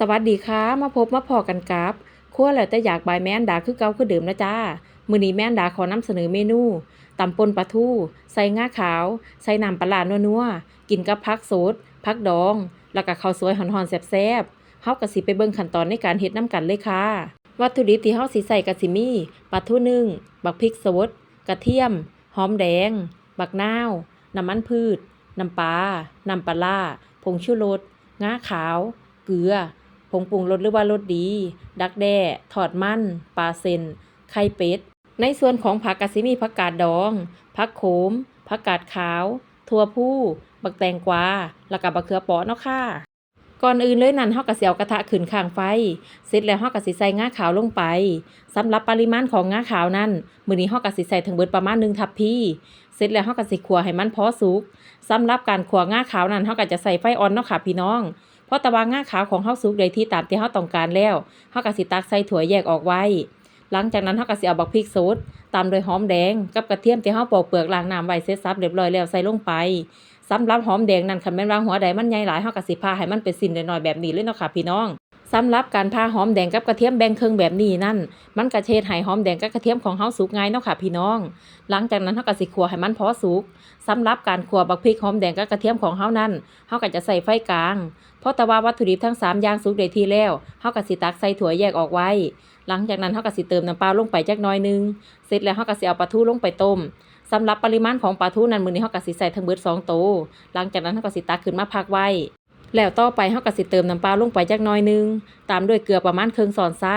สวัสดีค่ะ มาพบมาพอกันกับครัวแล้วแต่อยากบายแม่นดาคือเก่าคือเดิมนะจ้า มือนี้แม่นดาขอนำเสนอเมนูตำปนปลาทูใส่งาขาว ใส่น้ำปลาร้านัวๆ กินกับผักสดผักดอง แล้วก็ข้าวสวยหอนๆแซ่บๆเฮาก็สิไปเบิ่งขั้นตอนในการเฮ็ดนํกันเลยค่ะ วัตถุดิบที่เฮาสิใส่ก็สิมีปลาทูนึ่งบักพริกสดกระเทียม หอมแดง บักนาว น้ำมันพืช น้ำปลา น้ำปลาผงชูรส งาขาว เกลือ งปรุงรสหรือว่ารสดี ดักแด้ถอดมันปลาเซนไข่เป็ด ในส่วนของผักกะสิมีผักกาดดองผักโขมผักกาดขาวถั่วผู้ บักแตงกวาแล้วก็บักเขือเปาะเนาะค่ะก่อนอื่นเลยนั่นเฮาก็สิเอากระทะขึ้นข้างไฟ เสร็จแล้วเฮาก็สิใส่งาขาวลงไปสำหรับปริมาณของงาขาวนั้นมื้อนี้เฮาก็สิใส่ถึงเบิดประมาณ1ทัพพีเสร็จแล้วเฮาก็สิคั่วให้มันพอสุกสำหรับการคั่วงาขาวนั้นเฮาก็จะใส่ไฟอ่อนเนาะค่ะพี่น้อง เพราะตะวางงาขาวของเฮาสุกได้ที่ตามที่เฮาต้องการแล้วเฮาก็สิตักใส่ถั่วแยกออกไว้ หลังจากนั้นเฮาก็สิเอาบักพริกสดตามด้วยหอมแดงกับกระเทียมที่เฮาปอกเปลือกล้างน้ำไว้เสร็จสับเรียบร้อยแล้วใส่ลงไปสำหรับหอมแดงนั้นคันแม่นว่าหัวใดมันใหญ่หลายเฮาก็สิพาให้มันเป็นสิ้นน้อยๆแบบนี้เลยเนาะค่ะพี่น้อง สำหรับการพาหอมแดงกับกระเทียมแบ่งเครึ่งแบบนี้นั่น มันก็เฮ็ดให้หอมแดงกับกระเทียมของเฮาสุกง่ายเนาะค่ะพี่น้อง หลังจากนั้นเฮาก็สิคั่วให้มันพอสุกสำหรับการคั่วบักพริกหอมแดงกับกระเทียมของเฮานั้นเฮาก็จะใส่ไฟกลาง เพราะแต่ว่าวัตถุดิบทั้ง3อย่างสุกได้ทีแล้วเฮาก็สิตักใส่ถ้วแยกออกไว้ หลังจากนั้นเฮาก็สิเติมน้ำปลาลงไปจักน่อยนึง เสร็จแล้วเฮาก็สิเอาปลาทูลงไปต้มสำหรับปริมาณของปลาทูนั้นมื้อนี้เฮาก็สิใส่ทั้งเบิด2โตวหลังจากนั้นเฮาก็สิตักขึ้นมาพักไว้ แล้วต่อไปเฮาก็สิเติมน้ำปลาลงไปจักน่อยนึง ตามด้วยเกลือประมาณครึ่งช้อนซ่า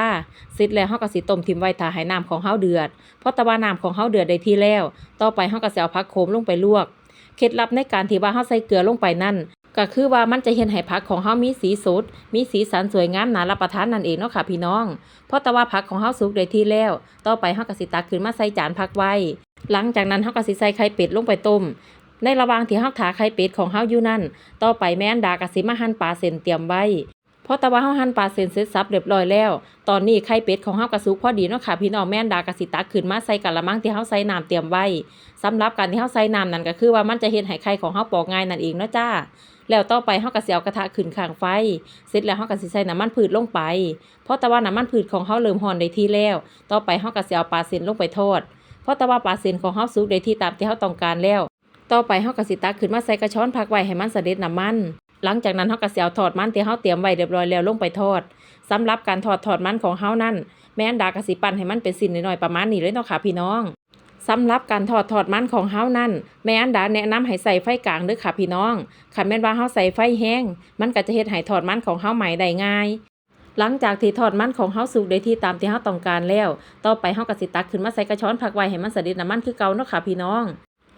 เสร็จแล้วเฮาก็สิต้มทิ้งไว้ถ้าให้น้ำของเฮาเดือดเพราะต่ว่าน้ำของเฮาเดือดได้ที่แล้ว ต่อไปเฮาก็สิเอาผักโขมลงไปลวก เคล็ดลับในการที่ว่าเฮาใส่เกลือลงไปนั่นก็คือว่ามันจะเฮ็ดให้ผักของเฮามีสีสด มีสีสันสวยงามน่ารับประทานนั่นเองเนาะค่ะพี่น้อง เพราะแต่ว่าผักของเฮาสุกได้ที่แล้ว ต่อไปเฮาก็สิตักขึ้นมาใส่จานพักไว้ หลังจากนั้นเฮาก็สิใส่ไข่เป็ดลงไปต้ม ในระหว่างที่เฮาถาไข่เป็ดของเฮาอยู่นั่น ต่อไปแม่อันดาก็สิมาหั่นปลาเส้นเตรียมไว้เพราะแต่ว่าเฮาหั่นปลาเส้นเสร็จสับเรียบร้อยแล้ว ตอนนี้ไข่เป็ดของเฮาก็สุกพอดีเนาะค่ะพี่น้องแม่นดากะสิตักขึ้นมาใส่กะละมังที่เฮาใส่น้ำเตรียมไว้สำหรับการที่เฮาใส่น้ำนั่นก็คือว่ามันจะเฮ็ดให้ไข่ของเฮาปอกง่ายนั่นเองเนาะจ้าแล้วต่อไปเฮาก็สิเอากระทะขึ้นข้างไฟ เสร็จแล้วเฮาก็สิใส่น้ำมันพืชลงไป เพราะแต่ว่าน้ำมันพืชของเฮาเริ่มร้อนได้ที่แล้ว ต่อไปเฮาก็สิเอาปลาเส้นลงไปทอด เพราะแต่ว่าปลาเส้นของเฮาสุกได้ที่ตามที่เฮาต้องการแล้ว ต่อไปเฮาก็สิตักขึ้นมาใส่กระชอนพักไว้ให้มันเสด็จน้ำมัน หลังจากนั้นเฮาก็สิเอาทอดมันที่เฮาเตรียมไว้เรียบร้อยแล้วลงไปทอดสำหรับการทอดทอดมันของเฮานั่นแม่อันดาก็สิปั้นให้มันเป็นสิ้นน้อยๆประมาณนี้เลยเนาะค่ะพี่น้องสำหรับการทอดทอดมันของเฮานั่นแม่อันดาแนะนำให้ใส่ไฟกลางเด้อค่ะพี่น้องคันแม่นว่าเฮาใส่ไฟแห้ง มันก็จะเฮ็ดให้ทอดมันของเฮาใหม่ได้ง่าย หลังจากที่ทอดมันของเฮาสุกได้ที่ตามที่เฮาต้องการแล้ว ต่อไปเฮาก็สิตักขึ้นมาใส่กระชอนพักไว้ให้มันเสด็จน้ำมันคือเก่าเนาะค่ะพี่น้อง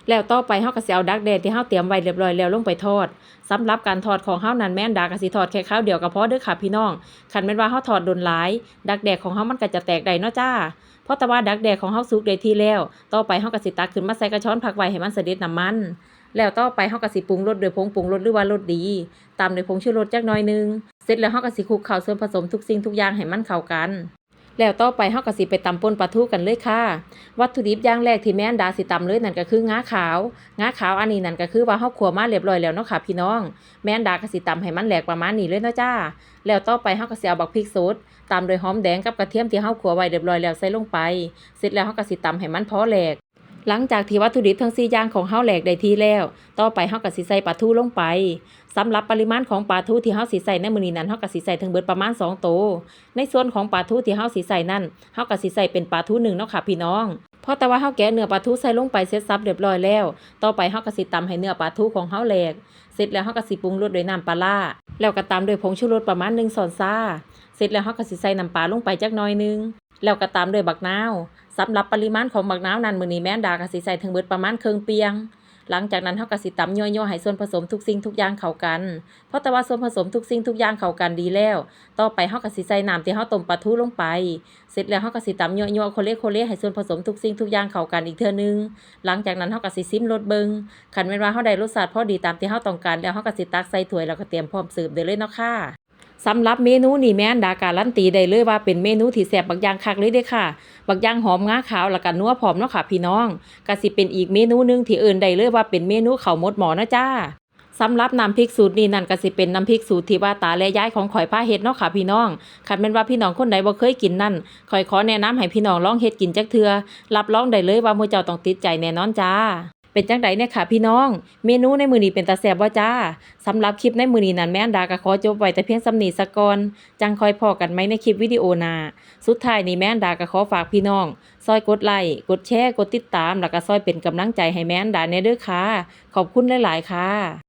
แล้วต่อไปเฮาก็สิเอาดักแด้ที่เฮาเตรียมไว้เรียบร้อยแล้วลงไปทอดสำหรับการทอดของเฮานั้นแม่นดาก็สิทอดแค่คราวเดียวก็พอเด้อค่ะพี่น้องคันแม่นว่าเฮาทอดโดนหลาย ดักแด้ของเฮามันก็จะแตกได้เนาะจ้าเพราะแต่ว่าดักแด้ของเฮาสุกได้ที่แล้ว ต่อไปเฮาก็สิตักขึ้นมาใส่กระช้อนพักไว้ให้มันเสด็จน้ำมัน แล้วต่อไปเฮาก็สิปรุงรสด้วยผงปรุงรสหรือว่ารสดี ตามด้วยผงชูรสจักหน่อยหนึง เสร็จแล้วเฮาก็สิคลุกเคล้าส่วนผสมทุกสิ่งทุกอย่างให้มันเข้ากัน แล้วต่อไปเฮาก็สิไปตำป่นปลาทูกันเลยค่ะ วัตถุดิบอย่างแรกที่แม่นดาสิตำเลยนั่นก็คืองาขาวงาขาวอันนี้นั่นก็คือว่าเฮาขัวมาเรียบร้อยแล้วเนาะค่ะพี่น้อง แม่นดาก็สิตำให้มันแหลกประมาณนี้เลยเนาะจ้า แล้วต่อไปเฮาก็สิเอาบักพริกสดตามด้วยหอมแดงกับกระเทียมที่เฮาขัวไว้เรียบร้อยแล้วใส่ลงไป เสร็จแล้วเฮาก็สิตำให้มันพอแหลก หลังจากที่วัตถุดิบทั้ง 4 อย่างของเฮาแหลกได้ที่แล้ว ต่อไปเฮาก็สิใส่ปลาทูลงไปสำหรับปริมาณของปลาทูที่เฮาสิใส่ในมื้อนี้นั้นเฮาก็สิใส่ถึงเบิดประมาณ2โต ในส่วนของปลาทูที่เฮาสิใส่นั่นเฮาก็สิใส่เป็นปลาทูหนึ่งเนาะค่ะพี่น้องเพราะแต่ว่าเฮาแกะเนื้อปลาทูใส่ลงไปเสร็จสับเรียบร้อยแล้ว ต่อไปเฮาก็สิตำให้เนื้อปลาทูของเฮาแหลก เสร็จแล้วเฮาก็สิปรุงรสด้วยน้ำปลาร้าแล้วก็ตามด้วยผงชูรสประมาณ1ช้อนซาเสร็จแล้วเฮาก็สิใส่น้ำปลาลงไปจักหน่อยนึง แล้วก็ตามด้วยบักนาวสำหรับปริมาณของบักนาวนั้นมื้อนี้แม่นดาก็สิใส่ถึงเบิดประมาณครึ่งเปียง หลังจากนั้นเฮาก็สิตำยั่วๆให้ส่วนผสมทุกสิ่งทุกอย่างเข้ากัน เพราะแต่ว่าส่วนผสมทุกสิ่งทุกอย่างเข้ากันดีแล้ว ต่อไปเฮาก็สิใส่น้ำที่เฮาต้มปลาทูลงไป เสร็จแล้วเฮาก็สิตำยั่วๆโคเลโคเลให้ส่วนผสมทุกสิ่งทุกอย่างเข้ากันอีกเทื่อนึง หลังจากนั้นเฮาก็สิซิมรสเบิงคันแม่นว่าเฮาได้รสชาติพอดีตามที่เฮาต้องการแล้วเฮาก็สิตักใส่ถ้วยแล้วก็เตรียมพร้อมเสิร์ฟได้เลยเนาะค่ะ สำหรับเมนูนี่แม่นดาการันตีได้เลยว่าเป็นเมนูที่แซ่บบักย่างคักเลยเด้ค่ะ บักย่างหอมงาขาวแล้วก็นัวพร้อมเนาะค่ะพี่น้องก็สิเป็นอีกเมนูหนึงที่เอิ้นได้เลยว่าเป็นเมนูข้าวมดหมอนะจ้าสำหรับน้ำพริกสูตรนี้นั่นก็สิเป็นน้ำพริกสูตรที่ว่าตาและยายของข่อยพาเฮ็ดเนาะค่ะพี่น้องคันแม่นว่าพี่น้องคนใดบ่เคยกินนั่นข่อยขอแนะนำให้พี่น้องลองเฮ็ดกินจักเทือรับรองได้เลยว่าหมู่เจ้าต้องติดใจแน่นอนจ้า เป็นจังไดเนี่ยค่ะพี่น้อง เมนูในมือนี้เป็นตาแซบบ่จ้าสำหรับคลิปในมือนี้นั่นแม่อันดาก็ขอจบไว้แต่เพียงสำนีสะก่อนจังคอยพอกันไหมในคลิปวิดีโอหน้าสุดท้ายนี้แม่อันดาก็ขอฝากพี่น้อง ซอยกดไลค์กดแชร์กดติดตาม แล้วก็ซอยเป็นกำลังใจให้แม่อันดาในเด้อค่ะ ขอบคุณหลาย ๆ ค่ะ